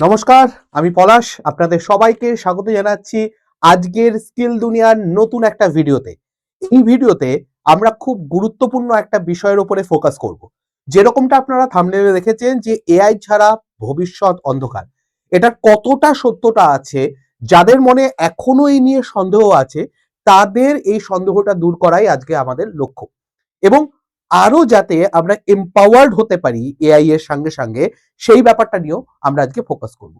নমস্কার, আমি পলাশ, আপনাদের সবাইকে স্বাগত জানাচ্ছি আজকের স্কিল দুনিয়ার নতুন একটা ভিডিওতে। এই ভিডিওতে আমরা খুব গুরুত্বপূর্ণ একটা বিষয়ের উপরে ফোকাস করব। যেরকমটা আপনারা থামনেলে দেখেছেন যে এআই ছাড়া ভবিষ্যৎ অন্ধকার। এটা কতটা সত্যটা আছে, যাদের মনে এখনও এই নিয়ে সন্দেহ আছে, তাদের এই সন্দেহটা দূর করাই আজকে আমাদের লক্ষ্য। এবং আরও যাতে আমরা এম্পাওয়ার্ড হতে পারি এআই এর সঙ্গে সঙ্গে, সেই ব্যাপারটা নিয়েও আমরা আজকে ফোকাস করব।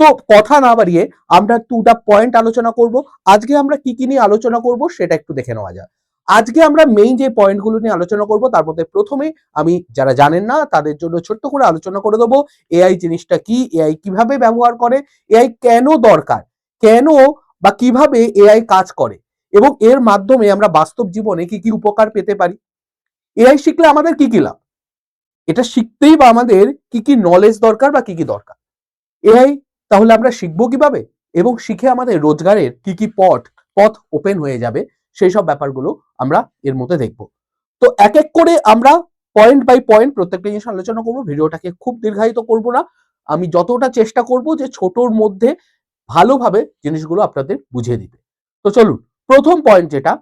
তো কথা না বাড়িয়ে আমরা দুটা পয়েন্ট আলোচনা করব। আজকে আমরা কি কি নিয়ে আলোচনা করব সেটা একটু দেখে নেওয়া যাক। আজকে আমরা মেইন যে পয়েন্টগুলো নিয়ে আলোচনা করব, তার মধ্যে প্রথমে আমি, যারা জানেন না, তাদের জন্য ছোট্ট করে আলোচনা করে দেবো এআই জিনিসটা কি? এআই কীভাবে ব্যবহার করে? এআই কেন দরকার? কেন বা কীভাবে এআই কাজ করে? এবং এর মাধ্যমে আমরা বাস্তব জীবনে কি কি উপকার পেতে পারি? এআই শিখলে আমাদের কি কি লাভ? এটা শিখতেই বা আমাদের কি কি নলেজ দরকার বা কি কি দরকার? এআই তাহলে আমরা শিখব কীভাবে? এবং শিখে আমাদের রোজগারের কি কি পথ পথ ওপেন হয়ে যাবে, সেই সব ব্যাপারগুলো আমরা এর মধ্যে দেখব। তো এক এক করে আমরা পয়েন্ট বাই পয়েন্ট প্রত্যেকটা জিনিস আলোচনা করব। ভিডিওটাকে খুব দীর্ঘায়িত করব না। আমি যতটা চেষ্টা করব যে ছোটর মধ্যে ভালোভাবে জিনিসগুলো আপনাদের বুঝিয়ে দিতে। তো চলুন, প্রথম পয়েন্ট যেটা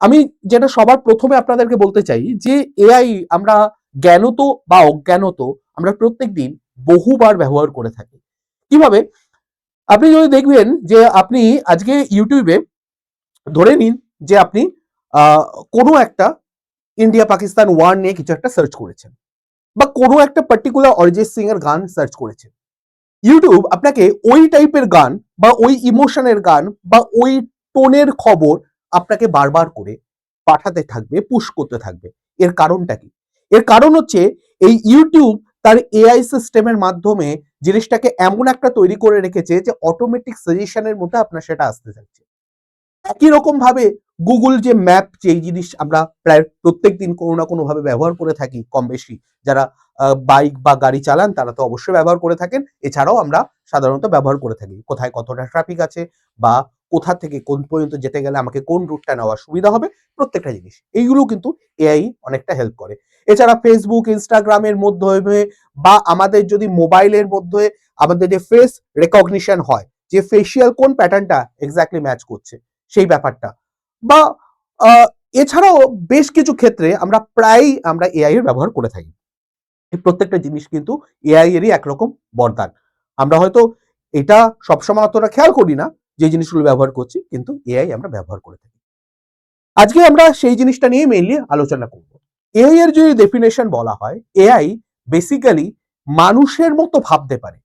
আমি যেটা সবার প্রথমে আপনাদেরকে বলতে চাই যে এআই আমরা জ্ঞানত বা অজ্ঞানত আমরা প্রত্যেক দিন বহুবার ব্যবহার করে থাকি। কীভাবে? আপনি যদি দেখবেন যে আপনি আজকে ইউটিউবে ধরে নিন যে আপনি কোনো একটা ইন্ডিয়া পাকিস্তান ওয়ার নিয়ে কিছু একটা সার্চ করেছেন বা কোনো একটা পার্টিকুলার অরিজিৎ সিং এর গান সার্চ করেছেন। ইউটিউব আপনাকে ওই টাইপের গান বা ওই ইমোশনের গান বা ওই টোনের খবর আপনাকে বারবার করে পাঠাতে থাকবে পুশ করতে থাকবে। এর কারণটা কি? এর কারণ হচ্ছে এই ইউটিউব তার এআই সিস্টেমের মাধ্যমে জিনিসটাকে এমন একটা তৈরি করে রেখেছে যে অটোমেটিক সাজেশনের মধ্যে আপনার সেটা আসতে থাকছে। একই রকম ভাবে গুগল যে ম্যাপ যে জিনিস আমরা প্রায় প্রত্যেক দিন কোনো না কোনো ভাবে ব্যবহার করে থাকি কম বেশি। যারা বাইক বা গাড়ি চালান তারা তো অবশ্যই ব্যবহার করে থাকেন। এছাড়াও আমরা সাধারণত ব্যবহার করে থাকি। কোথায় কতটা ট্রাফিক আছে বা কোথা থেকে কোন পর্যন্ত যেতে গেলে আমাকে কোন রুটটা নেওয়া সুবিধা হবে, প্রত্যেকটা জিনিস। এইগুলো কিন্তু এআই অনেকটা হেল্প করে। এছাড়া ফেসবুক ইনস্টাগ্রামের মাধ্যমে বা আমাদের যদি মোবাইলের মধ্যে আমাদের যে ফেস রেকগনিশন হয়, যে ফেসিয়াল কোন প্যাটার্নটা এক্স্যাক্টলি ম্যাচ করছে, সেই ব্যাপারটা। বা এছাড়াও বেশ কিছু ক্ষেত্রে আমরা প্রায়ই আমরা এআই এর ব্যবহার করে থাকি। প্রত্যেকটা জিনিস কিন্তু এআই এরই একরকম বরদান। আমরা হয়তো এটা সবসময় অতটা খেয়াল করি না যে জিনিসগুলো ব্যবহার করছি, কিন্তু এআই আমরা ব্যবহার করে থাকি। আজকে আমরা সেই জিনিসটা নিয়ে মেইনলি আলোচনা করব। এআই এর যদি ডেফিনেশন বলা হয় এআই বেসিক্যালি মানুষের মতো ভাবতে পারে,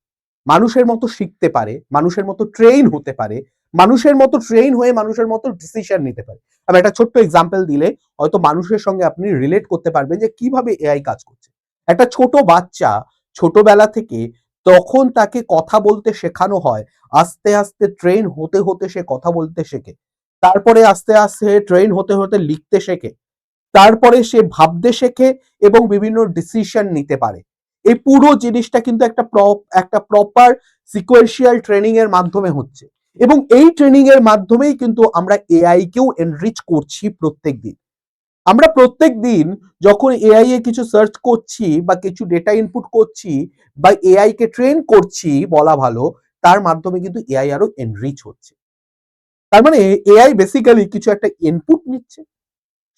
মানুষের মতো শিখতে পারে, মানুষের মতো ট্রেন হতে পারে, মানুষের মতো ট্রেন হয়ে মানুষের মতো ডিসিশন নিতে পারে। আমি একটা ছোট্ট এক্সাম্পল দিলে হয়তো মানুষের সঙ্গে আপনি রিলেট করতে পারবেন যে কীভাবে এআই কাজ করছে। একটা ছোট বাচ্চা ছোটবেলা থেকে তখন তাকে কথা বলতে শেখানো হয়। আস্তে আস্তে ট্রেন হতে হতে সে কথা বলতে শেখে। তারপরে আস্তে আস্তে ট্রেন হতে হতে লিখতে শেখে। তারপরে সে ভাবতে শেখে এবং বিভিন্ন ডিসিশন নিতে পারে। এই পুরো জিনিসটা কিন্তু একটা একটা প্রপার সিকোয়েন্সিয়াল ট্রেনিং এর মাধ্যমে হচ্ছে। এবং এই ট্রেনিং এর মাধ্যমেই কিন্তু আমরা এআই কেও এনরিচ করছি প্রত্যেক দিন আমরা প্রত্যেক দিন যখন এআই এ কিছু সার্চ করছি বা কিছু ডেটা ইনপুট করছি বা এআই কে ট্রেন করছি, বলা ভালো, তার মাধ্যমে কিন্তু এআই আরও এনরিচ হচ্ছে। তার মানে এআই বেসিক্যালি কিছু একটা ইনপুট নিচ্ছে।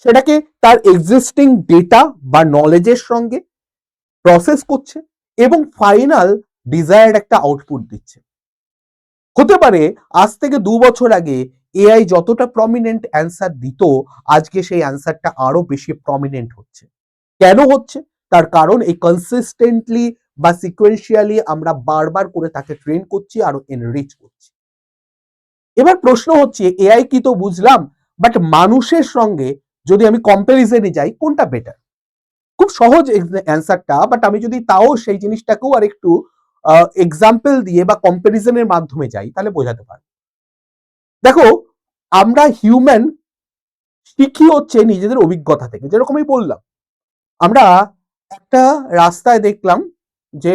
সেটাকে তার এক্সিস্টিং ডেটা বা নলেজের সঙ্গে প্রসেস করছে এবং ফাইনাল ডিজায়ার্ড একটা আউটপুট দিচ্ছে। হতে পারে আজ থেকে দু বছর আগে এআই যতটা প্রমিনেন্ট অ্যান্সার দিত, আজকে সেই অ্যান্সারটা আরও বেশি প্রমিনেন্ট হচ্ছে। কেন হচ্ছে? তার কারণ এই কনসিস্টেন্টলি বা সিকোয়েন্সিয়ালি আমরা বারবার করে তাকে ট্রেন করছি আরও এনরিচ করছি। এবার প্রশ্ন হচ্ছে এআই কি তো বুঝলাম? বাট মানুষের সঙ্গে যদি আমি কম্পারিজনে যাই, কোনটা বেটার খুব সহজ অ্যান্সারটা বাট আমি যদি তাও সেই জিনিসটাকেও আর একটু এক্সাম্পল দিয়ে বা কম্পারিজনের মাধ্যমে যাই, তাহলে বোঝাতে পারব। দেখো আমরা হিউম্যান শিখি হচ্ছে নিজেদের অভিজ্ঞতা থেকে, যেরকম আমি বললাম। আমরা একটা রাস্তায় দেখলাম যে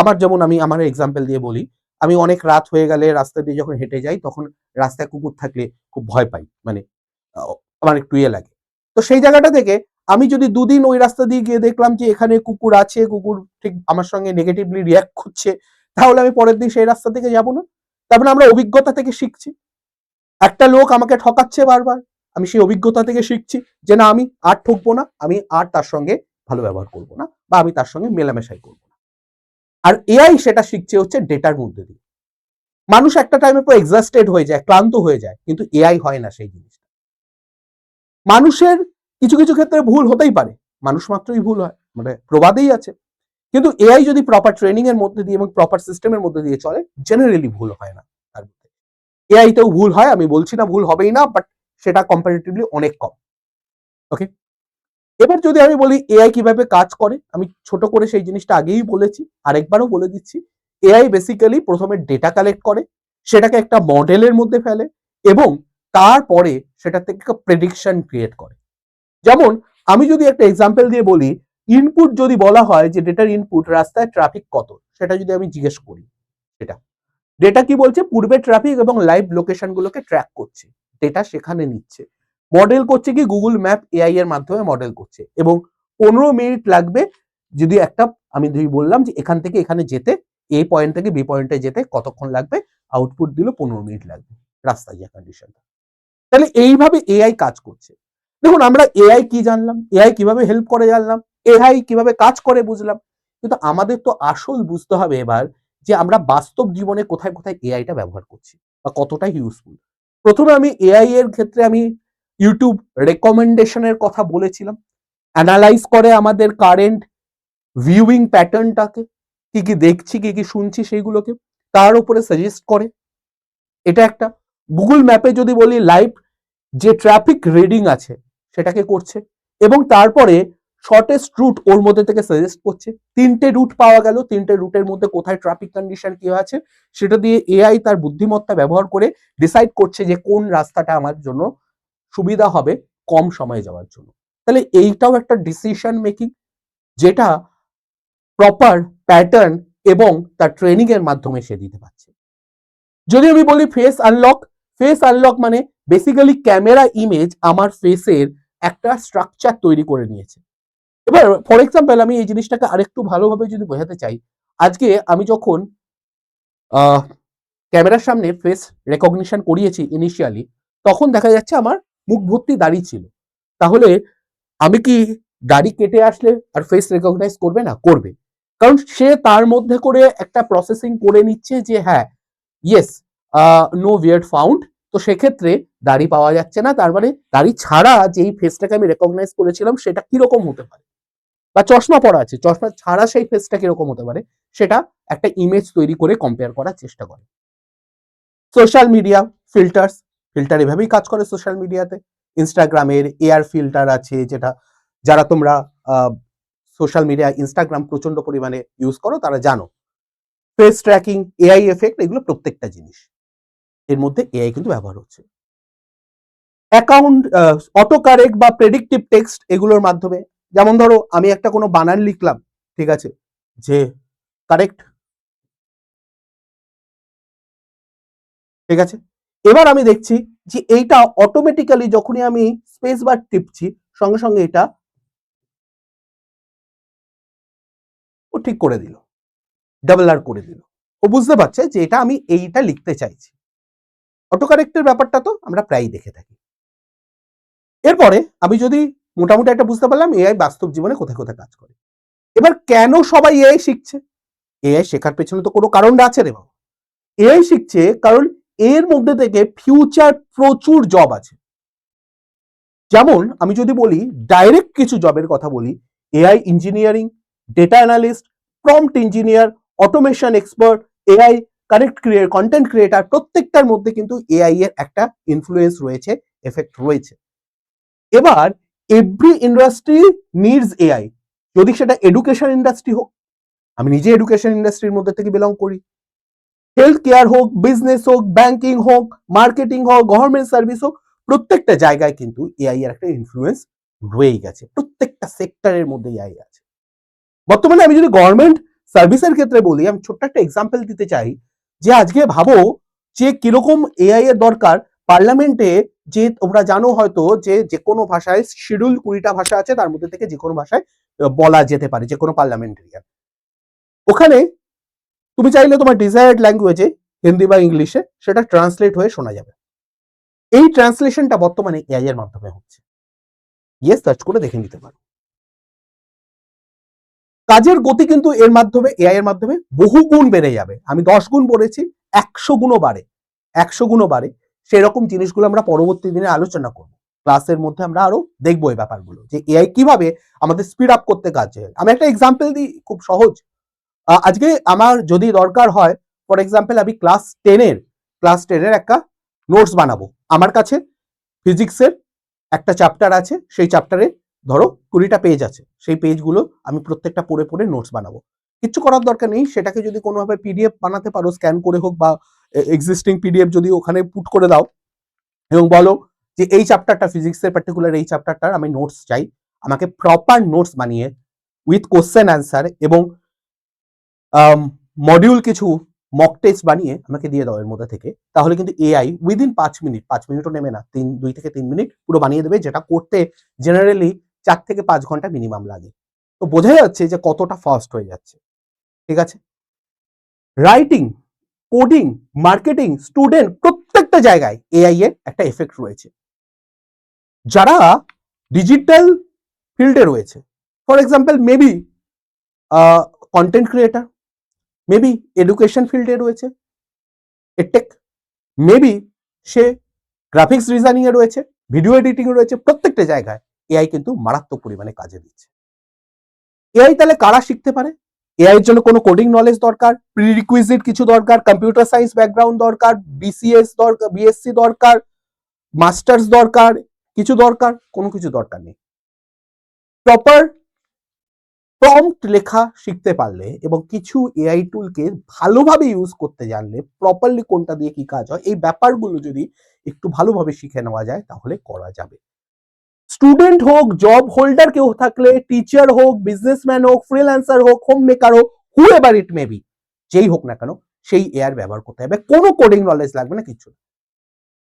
আমার যেমন আমি, আমার এক্সাম্পল দিয়ে বলি, আমি অনেক রাত হয়ে গেলে রাস্তা দিয়ে যখন হেঁটে যাই, তখন রাস্তায় কুকুর থাকলে খুব ভয় পাই মানে আমার একটু ইয়ে লাগে। তো সেই জায়গাটা থেকে আমি যদি দুদিন ওই রাস্তা দিয়ে গিয়ে দেখলাম যে, এখানে কুকুর আছে, কুকুর ঠিক আমার সঙ্গে নেগেটিভলি রিয়াক্ট করছে, তাহলে আমি পরের দিন সেই রাস্তা থেকে যাব না। তারপরে আমরা অভিজ্ঞতা থেকে শিখছি। একটা লোক আমাকে ঠকাচ্ছে বারবার। আমি সেই অভিজ্ঞতা থেকে শিখছি যে না, আমি আর ঠকবো না, আমি আর তার সঙ্গে ভালো ব্যবহার করব না বা আমি তার সঙ্গে মেলামেশাই করব না। আর এআই সেটা শিখছে হচ্ছে ডেটার মধ্যে দিয়ে। মানুষ একটা টাইমে পুরো এক্সাস্টেড হয়ে যায়, ক্লান্ত হয়ে যায়, কিন্তু এআই হয় না সেই জিনিসটা। মানুষের কিছু কিছু ক্ষেত্রে ভুল হতেই পারে। মানুষ মাত্রই ভুল হয় মানে প্রবাদেই আছে। কিন্তু এআই যদি প্রপার ট্রেনিং এর মধ্যে দিয়ে এবং প্রপার সিস্টেমের মধ্যে দিয়ে চলে জেনারেলি ভুল হয় না। এআইতেও ভুল হয়, আমি বলছি না ভুল হবেই না বাট সেটা কম্পারেটিভলি অনেক কম। ওকে এবার যদি আমি বলি এআই কীভাবে কাজ করে, আমি ছোট করে সেই জিনিসটা আগেই বলেছি, আরেকবারও বলে দিচ্ছি। এআই বেসিক্যালি প্রথমে ডেটা কালেক্ট করে, সেটাকে একটা মডেলের মধ্যে ফেলে এবং তারপরে সেটা থেকে একটা প্রেডিকশন ক্রিয়েট করে। যেমন, আমি যদি একটা এক্সাম্পল দিয়ে বলি ইনপুট যদি বলা হয় যে ডেটার ইনপুট রাস্তায় ট্রাফিক কত, সেটা যদি আমি জিজ্ঞেস করি, সেটা। ডেটা কি বলছে? পূর্বে ট্রাফিক এবং লাইভ লোকেশন গুলোকে ট্র্যাক করছে। ডেটা সেখানে নিচ্ছে। মডেল করছে কি? গুগল ম্যাপ এআই এর মাধ্যমে মডেল করছে। এবং পনেরো মিনিট লাগবে যদি একটা, আমি যদি বললাম যে এখান থেকে এখানে যেতে এ পয়েন্ট থেকে বি পয়েন্টে যেতে কতক্ষণ লাগবে? আউটপুট দিল পনেরো মিনিট লাগবে। রাস্তায় যে কন্ডিশনটা তাহলে এইভাবে এআই কাজ করছে। দেখুন, আমরা এআই কি জানলাম? এআই কীভাবে হেল্প করে জানলাম? এআই কীভাবে কাজ করে বুঝলাম? কিন্তু আমাদের তো আসল বুঝতে হবে এবার যে আমরা বাস্তব জীবনে কোথায় কোথায় এআইটা ব্যবহার করছি বা কতটা ইউজফুল প্রথমে আমি এআই এর ক্ষেত্রে আমি ইউটিউব রেকমেন্ডেশনের কথা বলেছিলাম। অ্যানালাইজ করে আমাদের কারেন্ট ভিউইং প্যাটার্নটাকে কি কি দেখছি, কি কি শুনছি সেইগুলোকে, তার উপরে সাজেস্ট করে। এটা একটা। গুগল ম্যাপে যদি বলি লাইভ যে ট্রাফিক রিডিং আছে, সেটাকে করছে। এবং তারপরে শর্টেস্ট রুট ওর মধ্যে থেকে সাজেস্ট করছে। তিনটে রুট পাওয়া গেল, তিনটে রুটের মধ্যে কোথায় ট্রাফিক কন্ডিশন কি আছে, সেটা দিয়ে এআই তার বুদ্ধিমত্তা ব্যবহার করে ডিসাইড করছে যে কোন রাস্তাটা আমার জন্য সুবিধা হবে কম সময়ে যাওয়ার জন্য। তাহলে এইটাও একটা ডিসিশন মেকিং যেটা প্রপার প্যাটার্ন এবং তার ট্রেনিং এর মাধ্যমে সে দিতে পারছে। যদি আমি বলি ফেস আনলক ফেস আনলক মানে বেসিক্যালি ক্যামেরা ইমেজ আমার ফেসের একটা স্ট্রাকচার তৈরি করে নিয়েছে। এবার ফর এক্সাম্পল আমি এই জিনিসটাকে আরেকটু ভালোভাবে যদি বোঝাতে চাই, আজকে আমি যখন ক্যামেরার সামনে ফেস রেকগনিশন করিয়েছি ইনিশিয়ালি তখন দেখা যাচ্ছে আমার মুখ ভর্তি দাড়ি ছিল। তাহলে আমি কি দাড়ি কেটে আসলে আর ফেস রেকগনাইজ করবে না? করবে। কারণ সে তার মধ্যে করে একটা প্রসেসিং করে নিচ্ছে যে হ্যাঁ ইয়েস নো বিয়ার্ড ফাউন্ড তো সেক্ষেত্রে দাড়ি পাওয়া যাচ্ছে না। তার মানে দাড়ি ছাড়া যেই ফেসটাকে আমি রেকগনাইজ করেছিলাম, সেটা কীরকম হতে পারে? বা চশমা পরা আছে, চশমা ছাড়া সেই ফেসটা কীরকম হতে পারে, সেটা একটা ইমেজ তৈরি করে কম্পেয়ার করার চেষ্টা করে। সোশ্যাল মিডিয়া ফিল্টার্স ফিল্টার এভাবেই কাজ করে সোশ্যাল মিডিয়াতে ইনস্টাগ্রামের এয়ার ফিল্টার আছে, যেটা যারা তোমরা সোশ্যাল মিডিয়া ইনস্টাগ্রাম প্রচণ্ড পরিমাণে ইউজ করো, তারা জানো। ফেস ট্র্যাকিং এআই এফেক্ট এগুলো প্রত্যেকটা জিনিস। এর মধ্যে এআই কিন্তু ব্যবহার হচ্ছে। অ্যাকাউন্ট অটো কারেক্ট বা প্রেডিক্টিভ টেক্সট এগুলোর মাধ্যমে যেমন ধরো, আমি একটা কোনো বানান লিখলাম, ঠিক আছে? যে কারেক্ট ঠিক আছে? এবার আমি দেখছি যে এইটা অটোমেটিক্যালি যখনই আমি স্পেস বার টিপছি, সঙ্গে সঙ্গে এটা ও ঠিক করে দিল ডাবল আর করে দিল। ও বুঝতে পারছে যে এটা আমি এইটা লিখতে চাইছি। অটো কারেক্টের ব্যাপারটা তো আমরা প্রায়ই দেখে থাকি। এরপরে আমি যদি মোটামুটি একটা বুঝতে পারলাম এআই বাস্তব জীবনে কোথায় কোথায় কাজ করে। এবার কেন সবাই এআই শিখছে? এআই শেখার পেছনে তো কোনো কারণটা আছে রে বাবা। এআই শিখছে কারণ এর মধ্যে থেকে ফিউচার প্রচুর জব আছে। যেমন আমি যদি বলি ডাইরেক্ট কিছু জবের কথা বলি AI engineering data analyst prompt engineer automation expert AI correct create content creator প্রত্যেকটার মধ্যে কিন্তু এআই এর একটা ইনফ্লুয়েন্স রয়েছে এফেক্ট রয়েছে। এবার এভরি ইন্ডাস্ট্রি নিডস এআই যদি সেটা এডুকেশন ইন্ডাস্ট্রি হোক, আমি নিজে এডুকেশন ইন্ডাস্ট্রির মধ্যে থেকে বিলং করি। হেলথ কেয়ার হোক বিজনেস হোক ব্যাংকিং হোক মার্কেটিং হোক গভর্নমেন্ট সার্ভিস হোক, প্রত্যেকটা জায়গায় কিন্তু এআই এর একটা ইনফ্লুয়েন্স রয়েই গেছে। প্রত্যেকটা সেক্টরের মধ্যে এআই আছে। বর্তমানে আমি যদি গভর্নমেন্ট সার্ভিসের ক্ষেত্রে বলি, আমি ছোট্ট একটা এক্সাম্পল দিতে চাই যে আজকে ভাবো যে কীরকম এআই এর দরকার পার্লামেন্টে যে তোমরা জানো হয়তো যে যে কোনো ভাষায় শিডিউল কুড়িটা ভাষা আছে, তার মধ্যে থেকে যে কোনো ভাষায় বলা যেতে পারে যে কোনো পার্লামেন্টারিয়ান। ওখানে তুমি চাইলে তোমার ডিজায়ার্ড ল্যাঙ্গুয়েজে হিন্দি বা ইংলিশে সেটা ট্রান্সলেট হয়ে শোনা যাবে। এই ট্রান্সলেশনটা বর্তমানে এআই এর মাধ্যমে হচ্ছে। গিয়ে সার্চ করে দেখে নিতে পারো। কাজের গতি কিন্তু এর মাধ্যমে এআই এর মাধ্যমে বহু গুণ বেড়ে যাবে। আমি দশ গুণ বলেছি একশো গুণও বাড়ে, একশো গুণও বাড়ে। সেরকম জিনিসগুলো আমরা পরবর্তী দিনে আলোচনা করব। ক্লাসের মধ্যে আমরা আরও দেখব এই ব্যাপারগুলো যে এআই কীভাবে আমাদের স্পিড আপ করতে কাজে আমি একটা এক্সাম্পল দিই খুব সহজ। আজকে আমার যদি দরকার হয় ফর এক্সাম্পল আমি ক্লাস টেনের ক্লাস টেনের একটা নোটস বানাবো। আমার কাছে ফিজিক্সের একটা চ্যাপ্টার আছে, সেই চ্যাপ্টারে ধরো কুড়িটা পেজ আছে। সেই পেজগুলো আমি প্রত্যেকটা পড়ে পড়ে নোটস বানাবো। কিচ্ছু করার দরকার নেই, সেটাকে যদি কোনোভাবে পিডিএফ বানাতে পারো স্ক্যান করে হোক বা এক্সিস্টিং পিডিএফ যদি ওখানে পুট করে দাও এবং বলো যে এই চ্যাপ্টারটা ফিজিক্সের পার্টিকুলার এই চ্যাপ্টারটার আমি নোটস চাই, আমাকে প্রপার নোটস বানিয়ে উইথ কোশ্চেন অ্যান্সার এবং মডিউল কিছু মক টেস্ট বানিয়ে আমাকে দিয়ে দাও এর মধ্যে থেকে। তাহলে কিন্তু এআই উইদিন পাঁচ মিনিট পাঁচ মিনিটও নেবে না, তিন, দুই থেকে তিন মিনিট পুরো বানিয়ে দেবে, যেটা করতে জেনারেলি চার থেকে পাঁচ ঘণ্টা মিনিমাম লাগে। তো বোঝা যাচ্ছে যে কতটা ফাস্ট হয়ে যাচ্ছে। ঠিক আছে? রাইটিং কোডিং মার্কেটিং স্টুডেন্ট প্রত্যেকটা জায়গায় এআই এর একটা এফেক্ট রয়েছে। যারা ডিজিটাল ফিল্ডে রয়েছে for example maybe content creator maybe education ফিল্ডে রয়েছে এটেক মেবি সে গ্রাফিক্স ডিজাইনিং এ রয়েছে ভিডিও এডিটিং এ রয়েছে, প্রত্যেকটা জায়গায় এআই কিন্তু মারাত্মক পরিমাণে কাজে দিচ্ছে। এআই তাহলে কারা শিখতে পারে? এআই এর জন্য কোনো কোডিং নলেজ দরকার প্রিরিকুইজিট কিছু দরকার কম্পিউটার সায়েন্স ব্যাকগ্রাউন্ড দরকার বিসিএস দরকার বিএসসি দরকার মাস্টার্স দরকার, কিছু দরকার, কোনো কিছু দরকার নেই। প্রপার প্রম্পট লেখা শিখতে পারলে এবং কিছু এআই টুলকে ভালোভাবে ইউজ করতে জানলে প্রপারলি কোনটা দিয়ে কি কাজ হয়, এই ব্যাপারগুলো যদি একটু ভালোভাবে শিখে নেওয়া যায় তাহলে করা যাবে। স্টুডেন্ট হোক জব হোল্ডার কেউ থাকলে টিচার হোক বিজনেসম্যান হোক ফ্রিল্যান্সার হোক হোম মেকার হোক হু এভার ইট মে বি যেই হোক না কেন, সেই এআর ব্যবহার করতে হবে। কোনো কোডিং নলেজ লাগবে না কিছু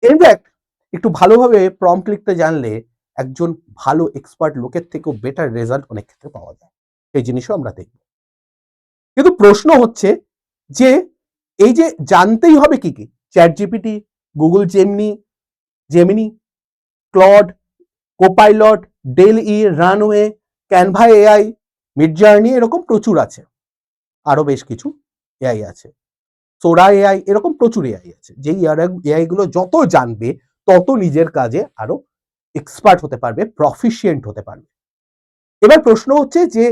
ইনফ্যাক্ট একটু ভালোভাবে প্রম্পট লিখতে জানলে একজন ভালো এক্সপার্ট লোকের থেকেও বেটার রেজাল্ট অনেক ক্ষেত্রে পাওয়া যায়। এই জিনিসও আমরা দেখব। কিন্তু প্রশ্ন হচ্ছে যে, এই যে জানতেই হবে কি কি? Chat GPT Google Gemini Gemini Claude Copilot DALL E Runway Canva AI Midjourney এরকম প্রচুর আছে। আরও বেশ কিছু এআই আছে। সোরা এআই এরকম প্রচুর এআই আছে। যেই এআই গুলো যত জানবে, তত নিজের কাজে আরও এক্সপার্ট হতে পারবে প্রফিসিয়েন্ট হতে পারবে। এবার প্রশ্ন হচ্ছে যে,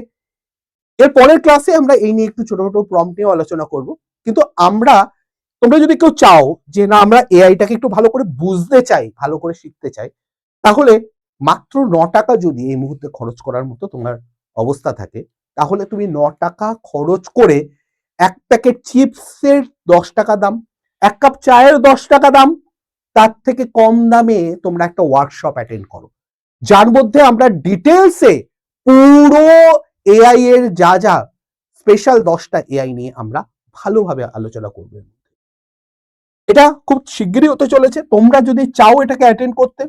এর পরের ক্লাসে আমরা এই নিয়ে একটু ছোট ছোট প্রম্পট নিয়ে আলোচনা করব। কিন্তু আমরা, তোমরা যদি কেউ চাও যে, না, আমরা এআইটাকে একটু ভালো করে বুঝতে চাই, ভালো করে শিখতে চাই, তাহলে মাত্র ন টাকা যদি এই মুহূর্তে খরচ করার মতো তোমার অবস্থা থাকে, তাহলে তুমি ন টাকা খরচ করে এক প্যাকেট চিপসের দশ টাকা দাম, এক কাপ চায়ের দশ টাকা দাম, তার থেকে কম দামে তোমরা একটা ওয়ার্কশপ অ্যাটেন্ড করো। যার মধ্যে আমরা ডিটেলসে পুরো এআই এর যা যা স্পেশাল দশটা এআই নিয়ে আমরা ভালোভাবে আলোচনা করব। এটা খুব শিগগিরই হতে চলেছে। তোমরা যদি চাও এটাকে অ্যাটেন্ড করতে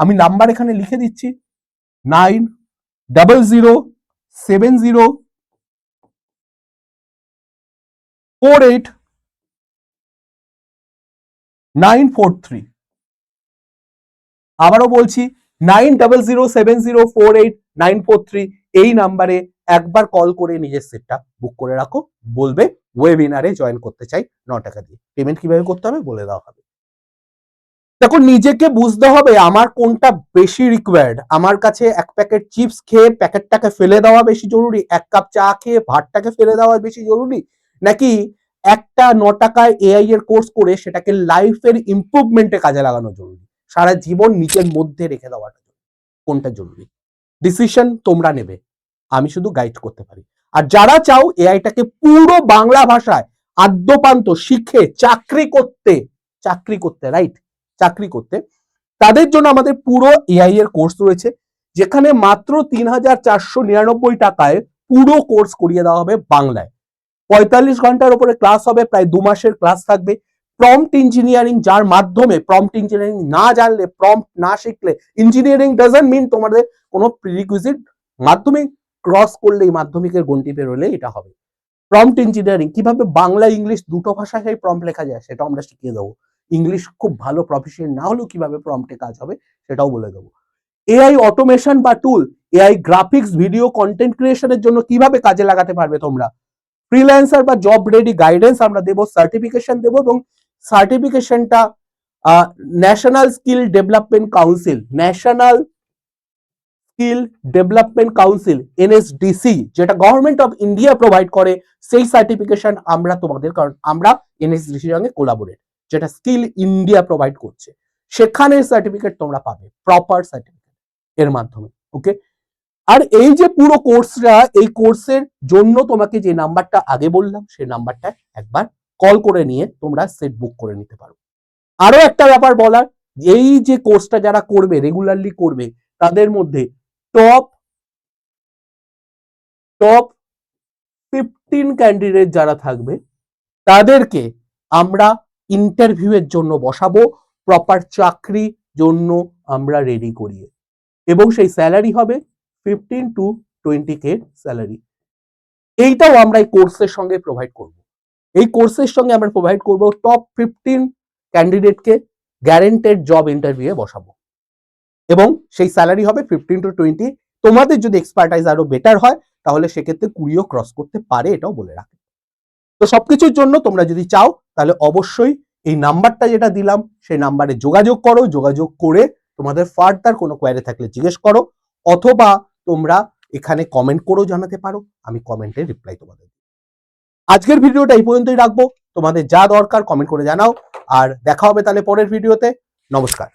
আমি নাম্বার এখানে লিখে দিচ্ছি nine double zero seven zero four eight nine four three. আবারও বলছি nine double zero seven zero four eight nine four three, এই নাম্বারে একবার কল করে নিজের সেটটা বুক করে রাখো। বলবে ওয়েবিনারে জয়েন করতে চাই ন টাকা দিয়ে। পেমেন্ট কীভাবে করতে হবে বলে দেওয়া হবে। দেখো, নিজেকে বুঝতে হবে আমার কোনটা বেশি রিকোয়ার্ড আমার কাছে এক প্যাকেট চিপস খেয়ে প্যাকেটটাকে ফেলে দেওয়া বেশি জরুরি, এক কাপ চা খেয়ে ভাতটাকে ফেলে দেওয়া বেশি জরুরি। নাকি একটা ন টাকায় এআই এর কোর্স করে সেটাকে লাইফের ইমপ্রুভমেন্টে কাজে লাগানো জরুরি। সারা জীবন নিজের মধ্যে রেখে দেওয়াটা কোনটা জরুরি? ডিসিশন তোমরা নেবে। আমি শুধু গাইড করতে পারি। আর যারা চাও এআইটাকে পুরো বাংলা ভাষায় আদ্যপান্ত শিখে চাকরি করতে চাকরি করতে রাইট চাকরি করতে। তাদের জন্য আমাদের পুরো এআই এর কোর্স রয়েছে, যেখানে মাত্র তিন হাজার চারশো নিরানব্বই টাকায় পুরো কোর্স করিয়ে দেওয়া হবে বাংলায়। পঁয়তাল্লিশ ঘণ্টার উপরে ক্লাস হবে, প্রায় দু মাসের ক্লাস থাকবে। প্রম্পট ইঞ্জিনিয়ারিং যার মাধ্যমে প্রম্পট ইঞ্জিনিয়ারিং না জানলে প্রম্পট না শিখলে ইঞ্জিনিয়ারিং ডাজন্ট মিন তোমাদের কোনো প্রিরিকুইজিট মাধ্যমিক ক্রস করলেই মাধ্যমিকের গন্ডি পেরোলে এটা হবে। প্রম্পট ইঞ্জিনিয়ারিং কীভাবে বাংলা, ইংলিশ দুটো ভাষায় প্রম্পট লেখা যায় সেটা আমরা শিখিয়ে দেবো। ইংলিশ খুব ভালো প্রফেশন না হলেও কীভাবে প্রম্পটে কাজ হবে সেটাও বলে দেবো। এআই অটোমেশন বা tool AI graphics video content ক্রিয়েশনের জন্য কীভাবে কাজে লাগাতে পারবে তোমরা? ফ্রিল্যান্সার বা জব রেডি গাইডেন্স আমরা দেবো সার্টিফিকেশন দেবো এবং সার্টিফিকেশনটা national skill development council national skill development council NSDC যেটা গভর্নমেন্ট অফ ইন্ডিয়া প্রোভাইড করে, সেই সার্টিফিকেশন আমরা তোমাদের, কারণ আমরা এনএসডিসির সঙ্গে কোলাবোরেট যেটা স্কিল ইন্ডিয়া প্রোভাইড করছে, সেখানে সার্টিফিকেট তোমরা পাবে প্রপার সার্টিফিকেট এর মাধ্যমে ওকে আর এই যে পুরো কোর্সটা এই কোর্সের জন্য তোমাকে যে নাম্বারটা আগে বললাম সেই নাম্বারটা একবার কল করে নিয়ে তোমরা সেট বুক করে নিতে পারো। আরও একটা ব্যাপার বলার, এই যে কোর্সটা যারা করবে রেগুলারলি করবে, তাদের মধ্যে টপ টপ ফিফটিন ক্যান্ডিডেট যারা থাকবে, তাদেরকে আমরা ইন্টারভিউয়ের জন্য বসাবো প্রপার চাকরি জন্য আমরা রেডি করিয়ে। এবং সেই স্যালারি হবে fifteen to twenty K salary এইটাও আমরা এই কোর্সের সঙ্গে প্রোভাইড করব। এই কোর্সের সঙ্গে আমরা প্রোভাইড করব টপ ফিফটিন ক্যান্ডিডেটকে গ্যারেন্টেড জব ইন্টারভিউয়ে বসাবো। এবং সেই স্যালারি হবে ফিফটিন টু টোয়েন্টি তোমাদের যদি এক্সপার্টাইজ আরও বেটার হয়, তাহলে সেক্ষেত্রে কুড়িও ক্রস করতে পারে, এটাও বলে রাখে। তো সবকিছুর জন্য তোমরা যদি চাও, তাহলে অবশ্যই এই নাম্বারটা যেটা দিলাম, সেই নাম্বারে যোগাযোগ করো, যোগাযোগ করে তোমাদের ফার্দার কোনো কোয়ারি থাকলে জিজ্ঞেস করো, অথবা তোমরা এখানে কমেন্ট করেও জানাতে পারো, আমি কমেন্টে রিপ্লাই তোমাদের আজকের ভিডিওটা এই পর্যন্তই রাখব, তোমাদের যা দরকার কমেন্ট করে জানাও, আর দেখা হবে তাহলে পরের ভিডিওতে নমস্কার।